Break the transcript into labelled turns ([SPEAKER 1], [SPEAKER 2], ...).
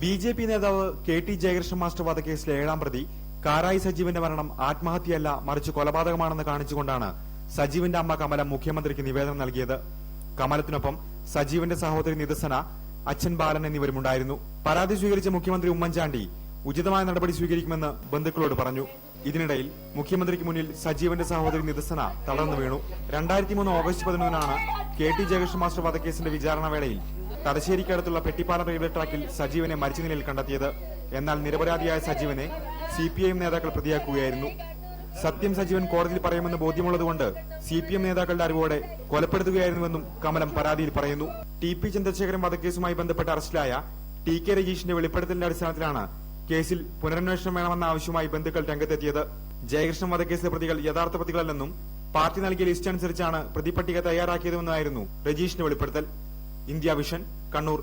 [SPEAKER 1] B J P നേതാവ് K T Jayakrishna master വധക്കേസിലെ ഏഴാം പ്രതി കാരായി സജീവിന്റെ മരണം ആത്മഹത്യയല്ല മറിച്ച് കൊലപാതകമാണെന്ന് കാണിച്ചുകൊണ്ടാണ് സജീവിന്റെ അമ്മ കമല മുഖ്യമന്ത്രിക്ക് നിവേദനം നൽകിയത്. കമലത്തിനൊപ്പം സജീവിന്റെ സഹോദരി നിദസന അച്ഛൻ ബാലൻ എന്നിവരുമുണ്ടായിരുന്നു. പരാതി സ്വീകരിച്ച മുഖ്യമന്ത്രി ഉമ്മൻചാണ്ടി ഉചിതമായ നടപടി സ്വീകരിക്കുമെന്ന് ബന്ധുക്കളോട് പറഞ്ഞു. ഇതിനിടയിൽ മുഖ്യമന്ത്രിക്ക് മുന്നിൽ സജീവന്റെ സഹോദരി നിദസന തളർന്നു വീണു. രണ്ടായിരത്തി മൂന്ന് ഓഗസ്റ്റ് പതിനൊന്നിനാണ് കെ ടി ജയകൃഷ്ണ മാസ്റ്റർ വധക്കേസിന്റെ വിചാരണ വേളയിൽ തലശ്ശേരിക്കടുത്തുള്ള പെട്ടിപ്പാലം റെയിൽവേ ട്രാക്കിൽ സജീവനെ മരിച്ച നിലയിൽ കണ്ടെത്തിയത്. എന്നാൽ നിരപരാധിയായ സജീവനെ സി പി ഐ എം നേതാക്കൾ പ്രതിയാക്കുകയായിരുന്നു. സത്യം സജീവൻ കോടതിയിൽ പറയുമെന്ന് ബോധ്യമുള്ളതുകൊണ്ട് സി പി എം നേതാക്കളുടെ അറിവോടെ കൊലപ്പെടുത്തുകയായിരുന്നുവെന്നും കമലം പരാതിയിൽ പറയുന്നു. ടി പി ചന്ദ്രശേഖരൻ വധക്കേസുമായി ബന്ധപ്പെട്ട് അറസ്റ്റിലായ ടി കെ രജീഷിന്റെ വെളിപ്പെടുത്തലിന്റെ അടിസ്ഥാനത്തിലാണ് കേസിൽ പുനരന്വേഷണം വേണമെന്ന ആവശ്യമായി ബന്ധുക്കൾ രംഗത്തെത്തിയത്. ജയകൃഷ്ണൻ വധക്കേസിലെ പ്രതികൾ യഥാർത്ഥ പ്രതികളല്ലെന്നും പാർട്ടി നൽകിയ ലിസ്റ്റ് അനുസരിച്ചാണ് പ്രതിപട്ടിക തയ്യാറാക്കിയതെന്നായിരുന്നു രജീഷിന്റെ വെളിപ്പെടുത്തൽ. India vision Kannur.